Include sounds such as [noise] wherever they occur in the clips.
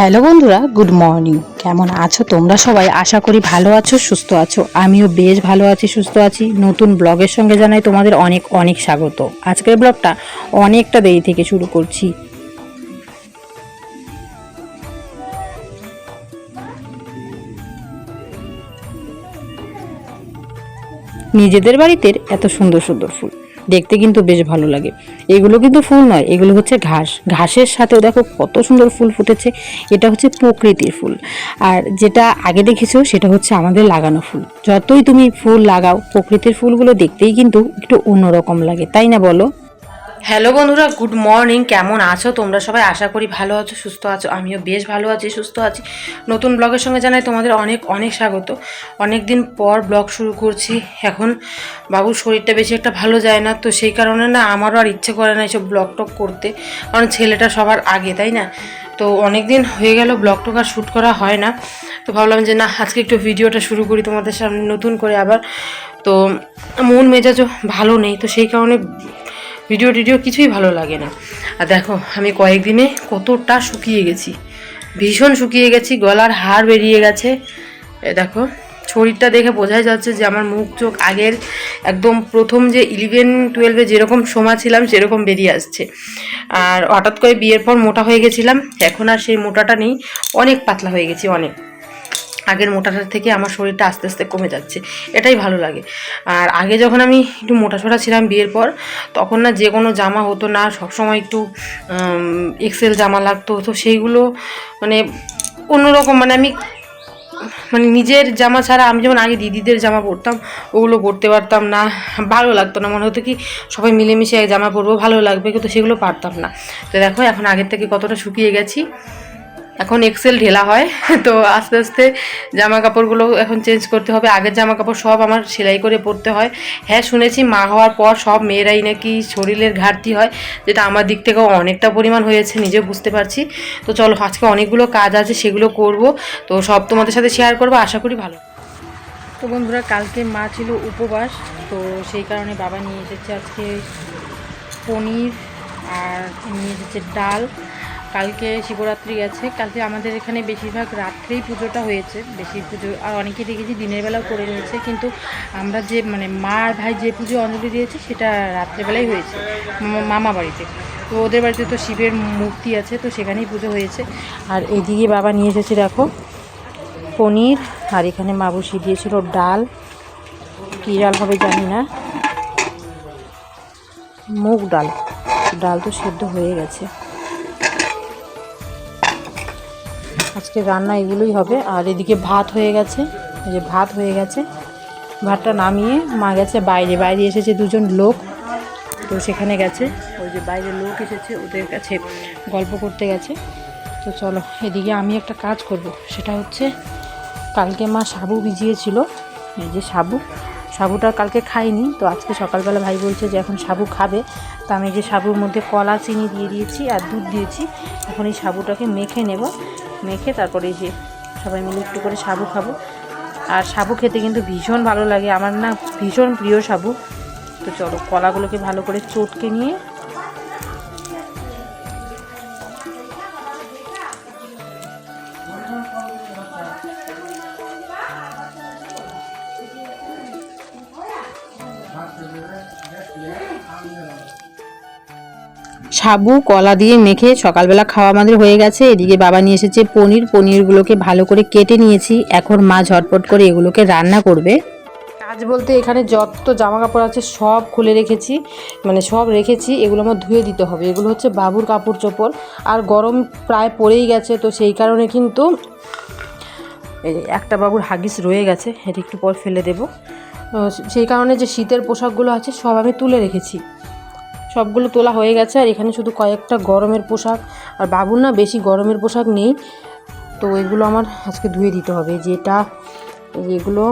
Hello বন্ধুরা, good morning. কেমন আছো তোমরা সবাই? আশা করি ভালো আছো, সুস্থ আছো। আমিও বেশ ভালো আছি, সুস্থ আছি। নতুন ব্লগের সঙ্গে জানাই তোমাদের অনেক অনেক স্বাগত। আজকের ব্লগটা অনেকটা দেরি থেকে শুরু করছি। নিজেদের বাড়িতে এত সুন্দর সুন্দর ফুল। দেখতে কিন্তু বেশ ভালো লাগে। এগুলো কিন্তু ফুল নয়, এগুলো হচ্ছে ঘাস। ঘাসের সাথেও দেখো কত সুন্দর ফুল ফুটেছে। এটা হচ্ছে প্রকৃতির ফুল। আর যেটা আগে দেখেছ, সেটা হচ্ছে আমাদের লাগানো ফুল। যতই তুমি ফুল লাগাও, প্রকৃতির ফুলগুলো দেখতেই কিন্তু একটু অন্যরকম লাগে, তাই না বলো? হ্যালো বন্ধুরা, গুড মর্নিং। কেমন আছো? তোমরা সবাই আশা করি ভালো আছো, সুস্থ আছো। আমিও বেশ ভালো আছি, সুস্থ আছি। নতুন ব্লগের সঙ্গে জানাই তোমাদের অনেক অনেক স্বাগত। অনেক দিন পর ব্লগ শুরু করছি। এখন বাবুর শরীরটা বেশি একটা ভালো যায় না, তো সেই কারণে না আমারও আর ইচ্ছে করে না এসব ব্লগ টক করতে। কারণ ছেলেটা সবার আগে, তাই না? তো অনেক দিন হয়ে গেল ব্লগ টক আর শ্যুট করা হয় না। তো ভাবলাম যে না, আজকে একটু ভিডিওটা শুরু করি তোমাদের সামনে নতুন করে আবার। তো মন মেজাজও ভালো নেই, তো সেই কারণে ভিডিও টিডিও কিছুই ভালো লাগে না। আর দেখো, আমি কয়েকদিনে কতটা শুকিয়ে গেছি। ভীষণ শুকিয়ে গেছি, গলার হাড় বেরিয়ে গেছে। দেখো, শরীরটা দেখে বোঝাই যাচ্ছে যে আমার মুখ চোখ আগের একদম প্রথম যে ইলেভেন টুয়েলভে যেরকম সময় ছিলাম, সেরকম বেরিয়ে আসছে। আর হঠাৎ করে বিয়ের পর মোটা হয়ে গেছিলাম, এখন আর সেই মোটাটা নেই, অনেক পাতলা হয়ে গেছি অনেক। আগের মোটাটার থেকে আমার শরীরটা আস্তে আস্তে কমে যাচ্ছে। এটাই ভালো লাগে। আর আগে যখন আমি একটু মোটা সোটা ছিলাম বিয়ের পর, তখন না যে কোনো জামা হতো না, সবসময় একটু এক্সেল জামা লাগতো, তো সেইগুলো মানে অন্যরকম মানে আমি মানে নিজের জামা ছাড়া আমি যেমন আগে দিদিদের জামা পরতাম, ওগুলো পরতে পারতাম না, ভালো লাগতো না। মনে হতো কি সবাই মিলেমিশে এক জামা পরবো, ভালো লাগবে, কিন্তু সেগুলো পারতাম না। তো দেখো এখন আগের থেকে কতটা শুকিয়ে গেছি। এখন এক্সেল ঢেলা হয়, তো আস্তে আস্তে জামা কাপড়গুলো এখন চেঞ্জ করতে হবে। আগের জামা কাপড় সব আমার সেলাই করে পরতে হয়। হ্যাঁ শুনেছি মা হওয়ার পর সব মেয়েরাই নাকি শরীরের ঘাটতি হয়, যেটা আমার দিক থেকেও অনেকটা পরিমাণ হয়েছে, নিজেও বুঝতে পারছি। তো চলো, আজকে অনেকগুলো কাজ আছে, সেগুলো করব। তো সব তোমাদের সাথে শেয়ার করব, আশা করি ভালো। তো বন্ধুরা, কালকে মা ছিল উপবাস, তো সেই কারণে বাবা নিয়ে এসেছে আজকে পনির আর নিয়ে এসেছে ডাল। কালকে শিবরাত্রি গেছে, কালকে আমাদের এখানে বেশিরভাগ রাত্রেই পুজোটা হয়েছে, বেশি পুজো, আর অনেকে দেখেছি দিনের বেলাও করে নিয়েছে, কিন্তু আমরা যে মানে মা আর ভাই যে পুজো অঞ্জলি দিয়েছে, সেটা রাত্রেবেলাই হয়েছে, মামা বাড়িতে। তো ওদের বাড়িতে তো শিবের মূর্তি আছে, তো সেখানেই পুজো হয়েছে। আর এদিকে বাবা নিয়ে এসেছে, দেখো, পনির, আর এখানে মা বসিয়ে দিয়েছিল ডাল। কী ডাল হবে জানি না। মুগ ডাল। ডাল তো সেদ্ধ হয়ে গেছে। আজকে রান্না এগুলোই হবে। আর এদিকে ভাত হয়ে গেছে। এই যে ভাত হয়ে গেছে। ভাতটা নামিয়ে মা গেছে বাইরে। বাইরে এসেছে দুজন লোক। তো সেখানে গেছে। ওই যে বাইরে লোক এসেছে, ওদের কাছে গল্প করতে গেছে। তো চলো, এদিকে আমি একটা কাজ করব। সেটা হচ্ছে কালকে মা সাবু ভিজিয়েছিল। এই যে সাবু। সাবুটা কালকে খাইনি। তো আজকে সকালবেলা ভাই বলছে যে এখন সাবু খাবে। তো আমি যে সাবুর মধ্যে কলা, চিনি দিয়ে দিয়েছি আর দুধ দিয়েছি। এখন এই সাবুটাকে মেখে নেব। মেখে তারপরে যে সবাই মিলে একটু করে সাবু খাব। আর সাবু খেতে কিন্তু ভীষণ ভালো লাগে। আমার না ভীষণ প্রিয় সাবু। তো চলো কলাগুলোকে ভালো করে চটকে নিয়ে সাবু, কলা দিয়ে মেখে সকালবেলা খাওয়া আমাদের হয়ে গেছে। এদিকে বাবা নিয়ে এসেছে পনির। পনিরগুলোকে ভালো করে কেটে নিয়েছি। এখন মা ঝটপট করে এগুলোকে রান্না করবে। কাজ বলতে এখানে যত জামা কাপড় আছে সব খুলে রেখেছি। মানে সব রেখেছি। এগুলো আমার ধুয়ে দিতে হবে। এগুলো হচ্ছে বাবুর কাপড় চোপড়। আর গরম প্রায় পড়েই গেছে, তো সেই কারণে কিন্তু এই একটা বাবুর হাগিস রয়ে গেছে। এটা একটু পর ফেলে দেবো। সেই কারণে যে শীতের পোশাকগুলো আছে সব আমি তুলে রেখেছি। সবগুলো তোলা হয়ে গেছে আর এখানে শুধু কয়েকটা গরমের পোশাক। আর বাবুর না বেশি গরমের পোশাক নেই। তো এগুলো আমার আজকে ধুয়ে দিতে হবে। যেটা এগুলো,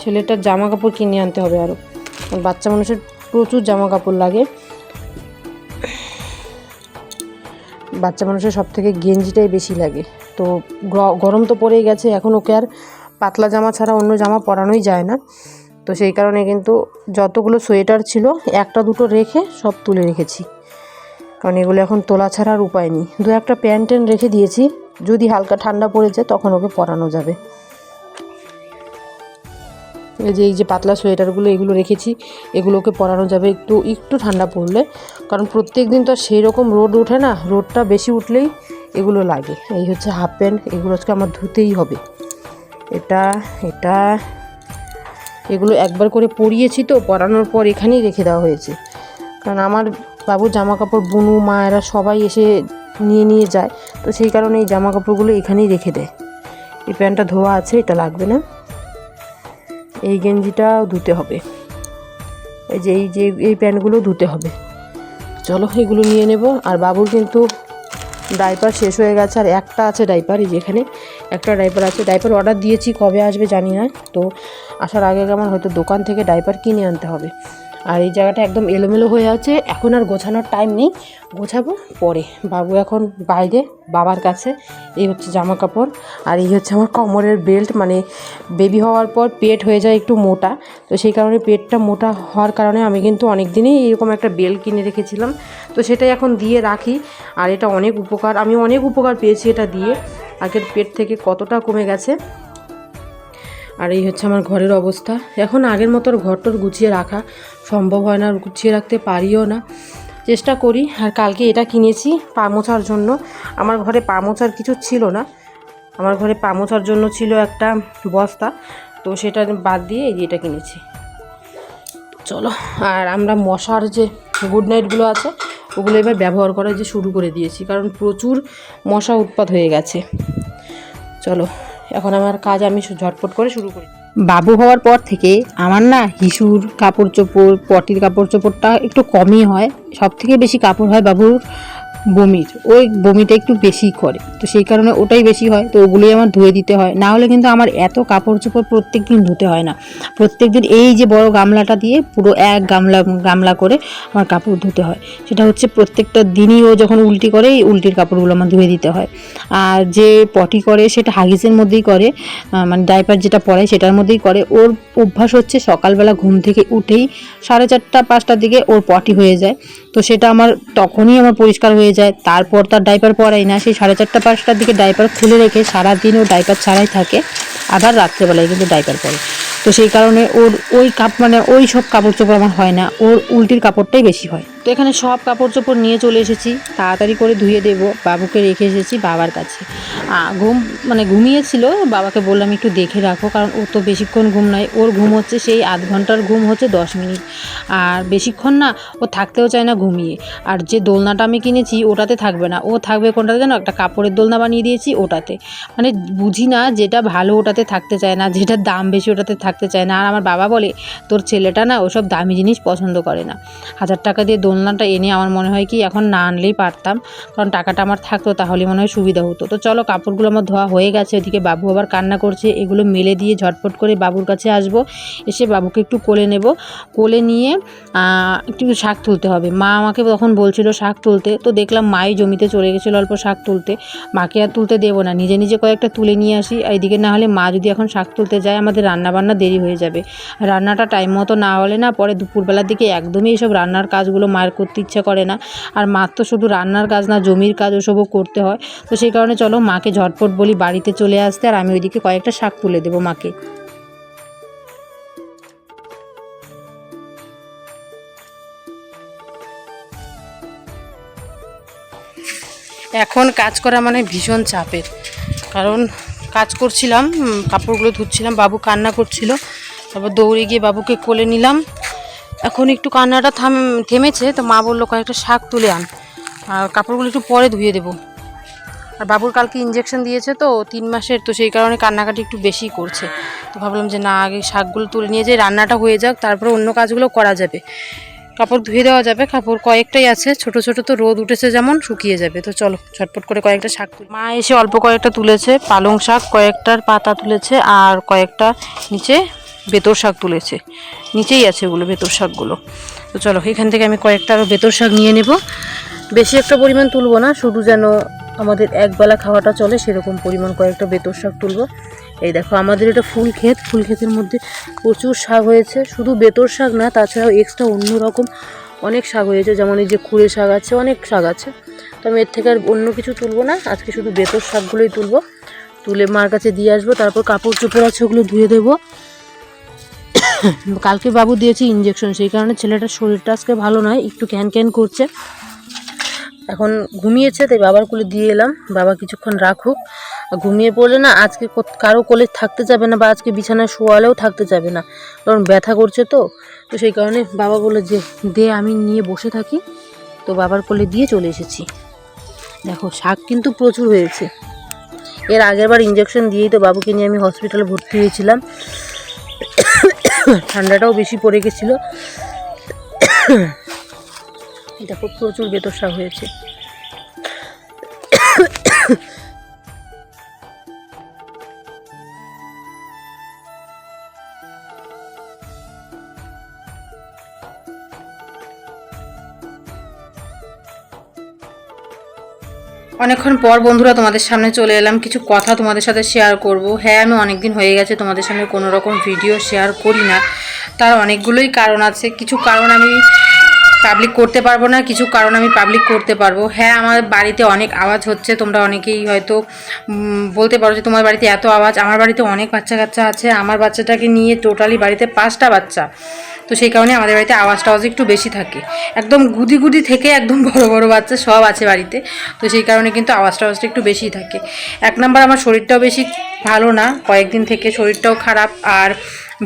ছেলেটার জামা কাপড় কিনে আনতে হবে আরও বাচ্চা মানুষের প্রচুর জামা কাপড় লাগে। বাচ্চা মানুষের সব থেকে গেঞ্জিটাই বেশি লাগে। তো গরম তো পড়েই গেছে। এখন ওকে আর পাতলা জামা ছাড়া অন্য জামা পরানোই যায় না। তো সেই কারণে কিন্তু যতগুলো সোয়েটার ছিল, একটা দুটো রেখে সব তুলে রেখেছি। কারণ এগুলো এখন তোলা ছাড়ার উপায় নেই। দু একটা প্যান্ট রেখে দিয়েছি, যদি হালকা ঠান্ডা পড়ে যায় তখন ওকে পরানো যাবে। এই যে এই যে পাতলা সোয়েটারগুলো, এগুলো রেখেছি এগুলোকে পরানো যাবে একটু একটু ঠান্ডা পড়লে। কারণ প্রত্যেক দিন তো আর সেই রকম রোদ ওঠে না, রোদটা বেশি উঠলেই এগুলো লাগে। এই হচ্ছে হাফ প্যান্ট, এগুলো আজকে আমার ধুতেই হবে। এটা এটা এগুলো একবার করে পরিয়েছি তো, পরানোর পর এখানেই রেখে দেওয়া হয়েছে। কারণ আমার বাবুর জামা কাপড় বুনু মা এরা সবাই এসে নিয়ে নিয়ে যায়, তো সেই কারণে এই জামা কাপড়গুলো এখানেই রেখে দেয়। এই প্যান্টটা ধোয়া আছে, এটা লাগবে না। এই গেঞ্জিটাও ধুতে হবে। এই যে এই যে, এই প্যান্টগুলো ধুতে হবে। চলো এগুলো নিয়ে নেব। আর বাবুর কিন্তু ডাইপার শেষ হয়ে গেছে আর একটা আছে ডাইপার, এই যেখানে একটা ডাইপার আছে। ডাইপার অর্ডার দিয়েছি, কবে আসবে জানি না। তো আসার আগে আমার হয়তো দোকান থেকে ডাইপার কিনে আনতে হবে। আর এই জায়গাটা একদম এলোমেলো হয়ে আছে। এখন আর গোছানোর টাইম নেই। গোছাবো পরে। বাবু এখন বাইরে, বাবার কাছে। এই হচ্ছে জামা কাপড় আর এই হচ্ছে আমার কোমরের বেল্ট মানে বেবি হওয়ার পর পেট হয়ে যায় একটু মোটা। তো সেই কারণে পেটটা মোটা হওয়ার কারণে আমি কিন্তু অনেক দিনই এরকম একটা বেল্ট কিনে রেখেছিলাম। তো সেটাই এখন দিয়ে রাখি। আর এটা অনেক উপকার, আমি অনেক উপকার পেয়েছি এটা দিয়ে। আগের পেট থেকে কতটা কমে গেছে। আর এই হচ্ছে আমার ঘরের অবস্থা। এখন আগের মতো ঘরটর গুছিয়ে রাখা সম্ভব হয় না, গুছিয়ে রাখতে পারিও না। চেষ্টা করি, আর কালকে এটা কিনেছি পা মোছার জন্য। আমার ঘরে পা মোছার কিছু ছিল না। আমার ঘরে পা মোছার জন্য ছিল একটা বস্তা। তো সেটা বাদ দিয়ে এই যে এটা কিনেছি। চলো, আর আমরা মশার যে গুড নাইটগুলো আছে, ওগুলো এবার ব্যবহার করা যে শুরু করে দিয়েছি, কারণ প্রচুর মশা উৎপাত হয়ে গেছে। চলো, এখন আমার কাজ আমি ঝটপট করে শুরু করি। বাবু হওয়ার পর থেকে আমার না হিসুর কাপড় চোপড়, পটির কাপড় চোপড়টা একটু কমই হয়। সব থেকে বেশি কাপড় হয় বাবুর। বমির। ওই বমিটা একটু বেশি করে। তো সেই কারণে ওটাই বেশি হয়, তো ওগুলোই আমার ধুয়ে দিতে হয়। না হলে কিন্তু আমার এত কাপড় চোপড় প্রত্যেক দিন ধুতে হয় না। প্রত্যেক দিন এই যে বড় গামলাটা দিয়ে পুরো এক গামলা গামলা করে আমার কাপড় ধুতে হয়। সেটা হচ্ছে প্রত্যেকটা দিনই ও যখন উল্টি করে, এই উল্টির কাপড়গুলো আমার ধুয়ে দিতে হয়। আর যে পটি করে, সেটা হাগিসের মধ্যেই করে মানে ডাইপার যেটা পরায় সেটার মধ্যেই করে। ওর অভ্যাস হচ্ছে সকালবেলা ঘুম থেকে উঠেই সাড়ে চারটা, পাঁচটার দিকে ওর পটি হয়ে যায়। তো সেটা আমার তখনই আমার পরিষ্কার হয়ে যায়। তারপর তার ডাইপার পরাই না। সেই সাড়ে চারটা, পাঁচটার দিকে ডাইপার খুলে রেখে সারাদিন ও ডাইপার ছাড়াই থাকে। আবার রাত্রেবেলায় কিন্তু ডাইপার পরে। তো সেই কারণে ওর ওই কাপ মানে ওই সব কাপড় চোপড় আমার হয় না। ওর উল্টির কাপড়টাই বেশি হয়। তো এখানে সব কাপড় চোপড় নিয়ে চলে এসেছি। তাড়াতাড়ি করে ধুয়ে দেব। বাবুকে রেখে এসেছি বাবার কাছে। ঘুম মানে ঘুমিয়েছিল। বাবাকে বললাম একটু দেখে রাখো, কারণ ও তো বেশিক্ষণ ঘুম নাই। ওর ঘুম হচ্ছে সেই আধ ঘণ্টার ঘুম হচ্ছে দশ মিনিট। আর বেশিক্ষণ না, ও থাকতেও চায় না ঘুমিয়ে। আর যে দোলনাটা আমি কিনেছি, ওটাতে থাকবে না। ও থাকবে কোনটাতে যেন একটা কাপড়ের দোলনা বানিয়ে দিয়েছি ওটাতে। মানে বুঝি না যেটা ভালো ওটাতে থাকতে চায় না যেটার দাম বেশি ওটাতে থাকতে চায় না। আর আমার বাবা বলে, তোর ছেলেটা না ওসব দামি জিনিস পছন্দ করে না। হাজার টাকা দিয়ে দোলনাটা এনে আমার মনে হয় কি এখন না আনলেই পারতাম। কারণ টাকাটা আমার থাকতো, তাহলে মনে হয় সুবিধা হতো। তো চলো, কাপড়গুলো আমার ধোয়া হয়ে গেছে, ওদিকে বাবু আবার কান্না করছে। এগুলো মেলে দিয়ে ঝটপট করে বাবুর কাছে আসব। এসে বাবুকে একটু কোলে নেব। কোলে নিয়ে একটু শাক তুলতে হবে। মা আমাকে তখন বলছিল শাক তুলতে। তো দেখলাম মাই জমিতে চলে গেছিল অল্প শাক তুলতে। মাকে আর তুলতে দেবো না। নিজে নিজে কয়েকটা তুলে নিয়ে আসি। এদিকে না হলে মা যদি এখন শাক তুলতে যায়, আমাদের রান্না বান্না দেরি হয়ে যাবে। রান্নাটা টাইম মতো না হলে না, পরে দুপুরবেলার দিকে একদমই এইসব রান্নার কাজগুলো মায়ের করতে ইচ্ছা করে না। আর মার তো শুধু রান্নার কাজ না, জমির কাজ ওসবও করতে হয়। তো সেই কারণে চলো মাকে ঝটপট বলি বাড়িতে চলে আসতে, আর আমি ওইদিকে কয়েকটা শাক তুলে দেবো মাকে। এখন কাজ করা মানে ভীষণ চাপের। কারণ কাজ করছিলাম কাপড়গুলো ধুচ্ছিলাম, বাবু কান্না করছিল। তারপর দৌড়ে গিয়ে বাবুকে কোলে নিলাম। এখন একটু কান্নাটা থাম, থেমেছে, তো মা বলল কয়েকটা শাক তুলে আন। আর কাপড়গুলো একটু পরে ধুয়ে দেবো। আর বাবুর কালকে ইঞ্জেকশন দিয়েছে তো, তিন মাসের, তো সেই কারণে কান্নাকাটি একটু বেশি করছে। তো ভাবলাম যে না, আগে শাকগুলো তুলে নিয়ে যাই রান্নাটা হয়ে যাক, তারপরে অন্য কাজগুলো করা যাবে। কাপড় ধুয়ে দেওয়া যাবে, কাপড় কয়েকটাই আছে, ছোট ছোট তো রোদ উঠেছে যেমন, শুকিয়ে যাবে। তো চলো, ঝটপট করে কয়েকটা শাক তুলি। মা এসে অল্প কয়েকটা তুলেছে, পালং শাক, কয়েকটার পাতা তুলেছে, আর কয়েকটা নিচে বেতর শাক তুলেছে। নিচেই আছে ওগুলো বেতর শাকগুলো। তো চলো, এখান থেকে আমি কয়েকটা আরও বেতর শাক নিয়ে নেব। বেশি একটা পরিমাণ তুলবো না, শুধু যেন আমাদের একবেলা খাওয়াটা চলে, সেরকম পরিমাণ কয়েকটা বেতর শাক তুলবো। এই দেখো, আমাদের এটা ফুল ক্ষেত। ফুল ক্ষেতের মধ্যে প্রচুর শাক হয়েছে। শুধু বেতর শাক না, তাছাড়াও এক্সট্রা অন্য রকম অনেক শাক হয়েছে। যেমন এই যে খুঁড়ে শাক আছে, অনেক শাক আছে। তো আমি এর থেকে আর অন্য কিছু তুলবো না, আজকে শুধু বেতর শাকগুলোই তুলবো। তুলে মার কাছে দিয়ে আসব, তারপর কাপড় চোপড় আছে ওগুলো ধুয়ে দেবো। [laughs] কালকে বাবু দিয়েছি ইঞ্জেকশন সেই কারণে ছেলেটার শরীরটা আজকে ভালো নয়, একটু ক্যান ক্যান করছে। এখন ঘুমিয়েছে, তাই বাবার কোলে দিয়ে এলাম। বাবা কিছুক্ষণ রাখুক। ঘুমিয়ে পড়লে না, আজকে কারও কোলে থাকতে যাবে না বা আজকে বিছানায় শোয়ালেও থাকতে যাবে না। কারণ ব্যথা করছে তো। তো সেই কারণে বাবা বলে যে, দে, আমি নিয়ে বসে থাকি। তো বাবার কোলে দিয়ে চলে এসেছি। দেখো, শাক কিন্তু প্রচুর হয়েছে। এর আগের বার ইঞ্জেকশন দিয়েই তো বাবুকে নিয়ে আমি হসপিটালে ভর্তি হয়েছিলাম। ঠান্ডাটাও বেশি পড়ে গেছিল। দেখো প্রচুর বেতসা হয়েছে। অনেকক্ষণ পর বন্ধুরা তোমাদের সামনে চলে এলাম, কিছু কথা তোমাদের সাথে শেয়ার করব। হ্যাঁ আমি অনেক দিন হয়ে গেছে তোমাদের সামনে কোনো রকম ভিডিও শেয়ার করি না। তার অনেকগুলোই কারণ আছে, কিছু কারণ আমি পাবলিক করতে পারব না, কিছু কারণ আমি পাবলিক করতে পারব। হ্যাঁ আমার বাড়িতে অনেক আওয়াজ হচ্ছে, তোমরা অনেকেই হয়তো বলতে পারো যে তোমার বাড়িতে এত আওয়াজ। আমার বাড়িতে অনেক বাচ্চা কাচ্চা আছে, আমার বাচ্চাটাকে নিয়ে টোটালি বাড়িতে পাঁচটা বাচ্চা। তো সেই কারণে আমাদের বাড়িতে আওয়াজ টাওয়াজ একটু বেশি থাকে। একদম গুদি গুদি থেকে একদম বড় বড় বাচ্চা সব আছে বাড়িতে। তো সেই কারণে কিন্তু আওয়াজ টাওয়াজটা একটু বেশি থাকে। এক নাম্বার আমার শরীরটাও বেশি ভালো না। কয়েকদিন থেকে শরীরটাও খারাপ। আর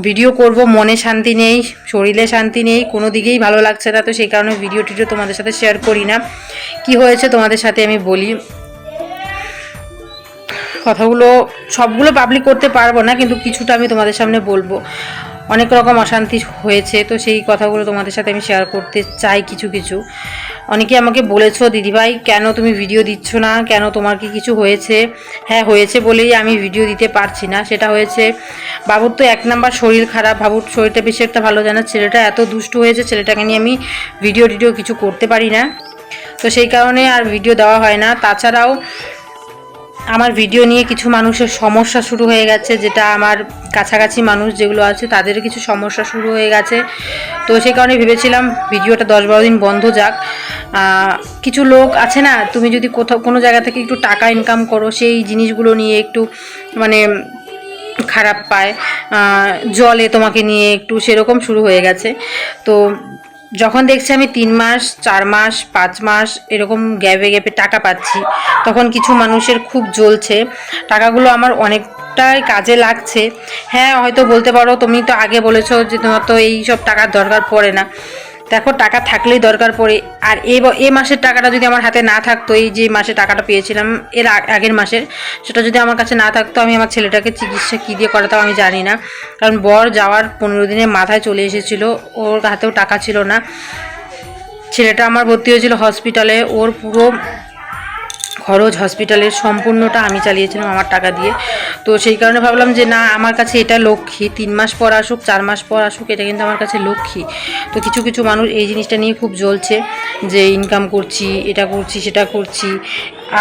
ভিডিও করব, মনে শান্তি নেই, শরীরে শান্তি নেই, কোনো দিকেই ভালো লাগছে না। তো সেই কারণে ভিডিও টিডিও তোমাদের সাথে শেয়ার করি না। কি হয়েছে তোমাদের সাথে আমি বলি। কথাগুলো সবগুলো পাবলিক করতে পারব না, কিন্তু কিছুটা আমি তোমাদের সামনে বলব। অনেক রকম অশান্তি হয়েছে, তো সেই কথাগুলো তোমাদের সাথে আমি শেয়ার করতে চাই কিছু কিছু। অনেকে আমাকে বলেছ, দিদিভাই, কেন তুমি ভিডিও দিচ্ছ না? কেন তোমার কি কিছু হয়েছে? হ্যাঁ হয়েছে বলেই আমি ভিডিও দিতে পারছি না। সেটা হয়েছে, বাবুর তো এক নাম্বার শরীর খারাপ। বাবুর শরীরটা বেশি একটা ভালো জানা ছেলেটা এত দুষ্ট হয়েছে, ছেলেটাকে নিয়ে আমি ভিডিও টিডিও কিছু করতে পারি না। তো সেই কারণে আর ভিডিও দেওয়া হয় না। তাছাড়াও আমার ভিডিও নিয়ে কিছু মানুষের সমস্যা শুরু হয়ে গেছে, যেটা আমার কাছাকাছি মানুষ যেগুলো আছে তাদের কিছু সমস্যা শুরু হয়ে গেছে। তো সেই কারণে ভেবেছিলাম ভিডিওটা দশ বারো দিন বন্ধ যাক। কিছু লোক আছে না, তুমি যদি কোথাও কোনো জায়গা থেকে একটু টাকা ইনকাম করো, সেই জিনিসগুলো নিয়ে একটু মানে খারাপ পায়। জলে তোমাকে নিয়ে একটু সেরকম শুরু হয়ে গেছে। তো যখন দেখছি আমি তিন মাস, চার মাস, পাঁচ মাস এরকম গ্যাপে গ্যাপে টাকা পাচ্ছি, তখন কিছু মানুষের খুব জ্বলছে। টাকাগুলো আমার অনেকটাই কাজে লাগছে। হ্যাঁ হয়তো বলতে পারো, তুমি তো আগে বলেছ যে তোমার তো এই সব টাকার দরকার পড়ে না। দেখো, টাকা থাকলেই দরকার পড়ে। আর এ মাসের টাকাটা যদি আমার হাতে না থাকতো, এই যে মাসে টাকাটা পেয়েছিলাম, এর আগ- আগের মাসের, সেটা যদি আমার কাছে না থাকতো, আমি আমার ছেলেটাকে চিকিৎসা কী দিয়ে করাতাম আমি জানি না। কারণ বর যাওয়ার পনেরো দিনের মাথায় চলে এসেছিল, ওর হাতেও টাকা ছিল না। ছেলেটা আমার ভর্তি হয়েছিল হসপিটালে, ওর পুরো খরচ হসপিটালের সম্পূর্ণটা আমি চালিয়েছিলাম আমার টাকা দিয়ে। তো সেই কারণে ভাবলাম যে, না, আমার কাছে এটা লক্ষ্মী। তিন মাস পর আসুক, চার মাস পর আসুক, এটা কিন্তু আমার কাছে লক্ষ্মী। তো কিছু কিছু মানুষ এই জিনিসটা নিয়ে খুব জ্বলছে যে ইনকাম করছি, এটা করছি, সেটা করছি।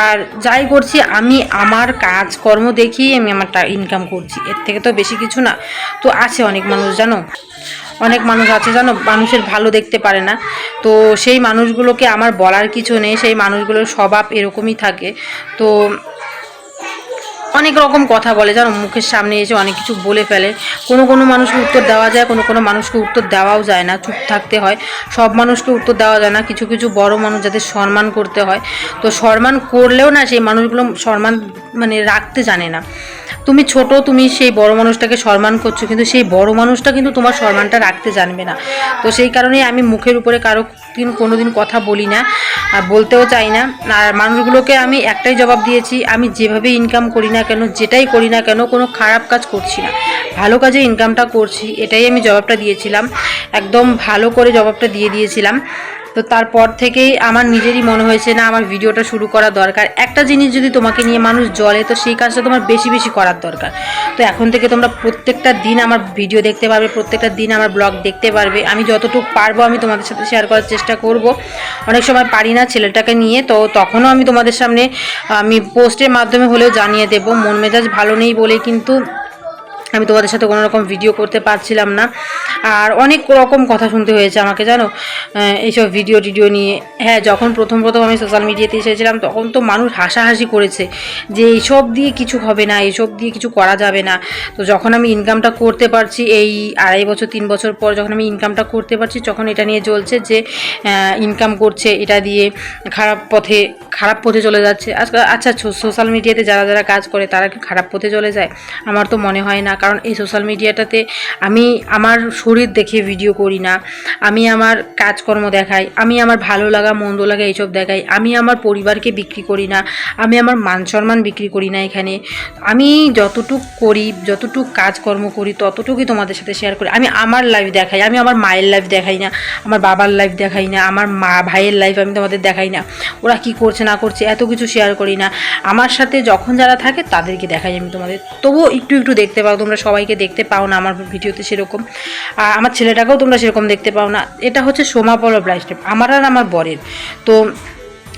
আর যাই করছি, আমি আমার কাজকর্ম দেখেই আমি আমার ইনকাম করছি। এর থেকে তো বেশি কিছু না। তো আছে অনেক মানুষ, জানো? অনেক মানুষ আছে জানো মানুষের ভালো দেখতে পারে না। তো সেই মানুষগুলোকে আমার বলার কিছু নেই, সেই মানুষগুলোর স্বভাব এরকমই থাকে। তো অনেক রকম কথা বলে, জানো, মুখের সামনে এসে অনেক কিছু বলে ফেলে। কোনো কোনো মানুষকে উত্তর দেওয়া যায়, কোনো কোনো মানুষকে উত্তর দেওয়াও যায় না, চুপ থাকতে হয়। সব মানুষকে উত্তর দেওয়া যায় না, কিছু কিছু বড় মানুষ যাদের সম্মান করতে হয়। তো সম্মান করলেও না সেই মানুষগুলো সম্মান মানে রাখতে জানে না। তুমি ছোট, তুমি সেই বড় মানুষটাকে সম্মান করছ, কিন্তু সেই বড় মানুষটা কিন্তু তোমার সম্মানটা রাখতে জানবে না। তো সেই কারণেই আমি মুখের উপরে কারও দিন কোনো দিন কথা বলি না, আর বলতেও চাই না। আর মানুষগুলোকে আমি একটাই জবাব দিয়েছি, আমি যেভাবে ইনকাম করি না কেন, যেটাই করি না কেন, কোনো খারাপ কাজ করছি না। ভালো কাজে ইনকামটা করছি, এটাই আমি জবাবটা দিয়েছিলাম। একদম ভালো করে জবাবটা দিয়ে দিয়েছিলাম। তো তারপর থেকেই আমার নিজেরই মনে হয়েছে, না, আমার ভিডিওটা শুরু করা দরকার। একটা জিনিস যদি তোমাকে নিয়ে মানুষ জলে, তো সেই কাজটা তোমার বেশি বেশি করার দরকার। তো এখন থেকে তোমরা প্রত্যেকটা দিন আমার ভিডিও দেখতে পারবে, প্রত্যেকটা দিন আমার ব্লগ দেখতে পারবে। আমি যতটুকু পারব, আমি তোমাদের সাথে শেয়ার করার চেষ্টা করব। অনেক সময় পারি না ছেলেটাকে নিয়ে, তো তখনও আমি তোমাদের সামনে, আমি পোস্টের মাধ্যমে হলেও জানিয়ে দেবো। মন মেজাজ ভালো নেই বলে কিন্তু আমি তোমাদের সাথে কোনো রকম ভিডিও করতে পারছিলাম না। আর অনেক রকম কথা শুনতে হয়েছে আমাকে, জানো? এইসব ভিডিও টিডিও নিয়ে। হ্যাঁ যখন প্রথম প্রথম আমি সোশ্যাল মিডিয়াতে এসেছিলাম, তখন তো মানুষ হাসাহাসি করেছে যে এইসব দিয়ে কিছু হবে না, এইসব দিয়ে কিছু করা যাবে না। তো যখন আমি ইনকামটা করতে পারছি, এই আড়াই বছর, তিন বছর পর যখন আমি ইনকামটা করতে পারছি, তখন এটা নিয়ে চলছে যে ইনকাম করছে এটা দিয়ে খারাপ পথে খারাপ পথে চলে যাচ্ছে। আজকাল আচ্ছা সোশ্যাল মিডিয়াতে যারা যারা কাজ করে, তারা কি খারাপ পথে চলে যায়? আমার তো মনে হয় না। কারণ এই সোশ্যাল মিডিয়াটাতে আমি আমার শরীর দেখে ভিডিও করি না, আমি আমার কাজকর্ম দেখাই, আমি আমার ভালো লাগা, মন্দ লাগা এইসব দেখাই, আমি আমার পরিবারকে বিক্রি করি না, আমি আমার মান সম্মান বিক্রি করি না এখানে। আমি যতটুক করি, যতটুক কাজকর্ম করি, ততটুকুই তোমাদের সাথে শেয়ার করি। আমি আমার লাইফ দেখাই, আমি আমার মায়ের লাইফ দেখাই না, আমার বাবার লাইফ দেখাই না, আমার মা ভাইয়ের লাইফ আমি তোমাদের দেখাই না। ওরা কি করছে, না করছে, এত কিছু শেয়ার করি না। আমার সাথে যখন যারা থাকে, তাদেরকে দেখাই আমি তোমাদের। তবুও একটু একটু দেখতে পাও তোমরা সবাইকে দেখতে পাও না, আমার ভিডিওতে সেরকম। আর আমার ছেলেটাকেও তোমরা সেরকম দেখতে পাও না। এটা হচ্ছে সোমাপলব লাইফস্টাইল আমার আর আমার বরের। তো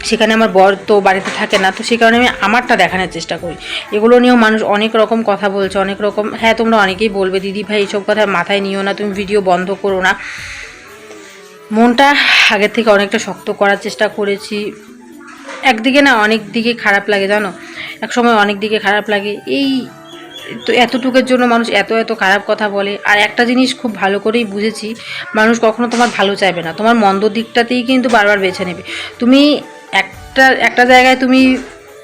সেখানে আমার বর তো বাড়িতে থাকে না, তো সেই কারণে আমি আমারটা দেখানোর চেষ্টা করি। এগুলো নিয়েও মানুষ অনেক রকম কথা বলছে, অনেক রকম হ্যাঁ তোমরা অনেকেই বলবে, দিদি ভাই, এইসব কথা মাথায় নিও না, তুমি ভিডিও বন্ধ করো না। মনটা আগের থেকে অনেকটা শক্ত করার চেষ্টা করেছি। একদিকে না অনেক দিকে খারাপ লাগে, জানো? এক সময় অনেক দিকে খারাপ লাগে। এই তো এতটুকের জন্য মানুষ এত এত খারাপ কথা বলে। আর একটা জিনিস খুব ভালো করেই বুঝেছি, মানুষ কখনো তোমার ভালো চাইবে না। তোমার মন্দ দিকটাতেই কিন্তু বারবার বেছে নেবে। তুমি একটা একটা জায়গায় তুমি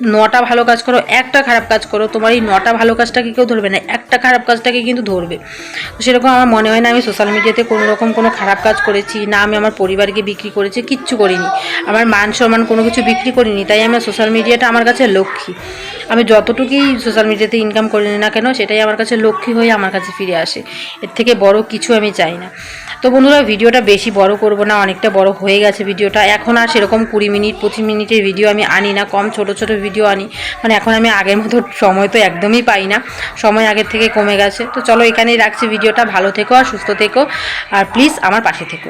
নটা ভালো কাজ করো, একটা খারাপ কাজ করো, তোমার এই নটা ভালো কাজটাকে কেউ ধরবে না, একটা খারাপ কাজটাকে কিন্তু ধরবে। তো সেরকম আমার মনে হয় না আমি সোশ্যাল মিডিয়াতে কোনো রকম কোনো খারাপ কাজ করেছি, না আমি আমার পরিবারকে বিক্রি করেছি, কিচ্ছু করিনি। আমার মান সম্মান কোনো কিছু বিক্রি করিনি, তাই আমার সোশ্যাল মিডিয়াটা আমার কাছে লক্ষ্মী। আমি যতটুকুই সোশ্যাল মিডিয়াতে ইনকাম করি না কেন, সেটাই আমার কাছে লক্ষ্মী হয়ে আমার কাছে ফিরে আসে। এর থেকে বড় কিছু আমি চাই না। তো বন্ধুরা, ভিডিওটা বেশি বড় করব না, অনেকটা বড় হয়ে গেছে ভিডিওটা। এখন আর সেরকম কুড়ি মিনিট, পঁচিশ মিনিটের ভিডিও আমি আনি না, কম ছোট ছোট ভিডিও আনি। মানে এখন আমি আগের মতো সময় তো একদমই পাই না। সময় আগের থেকে কমে গেছে। তো চলো এখানেই রাখছি ভিডিওটা ভালো থেকো আর সুস্থ থেকো। আর প্লিজ আমার পাশে থেকো।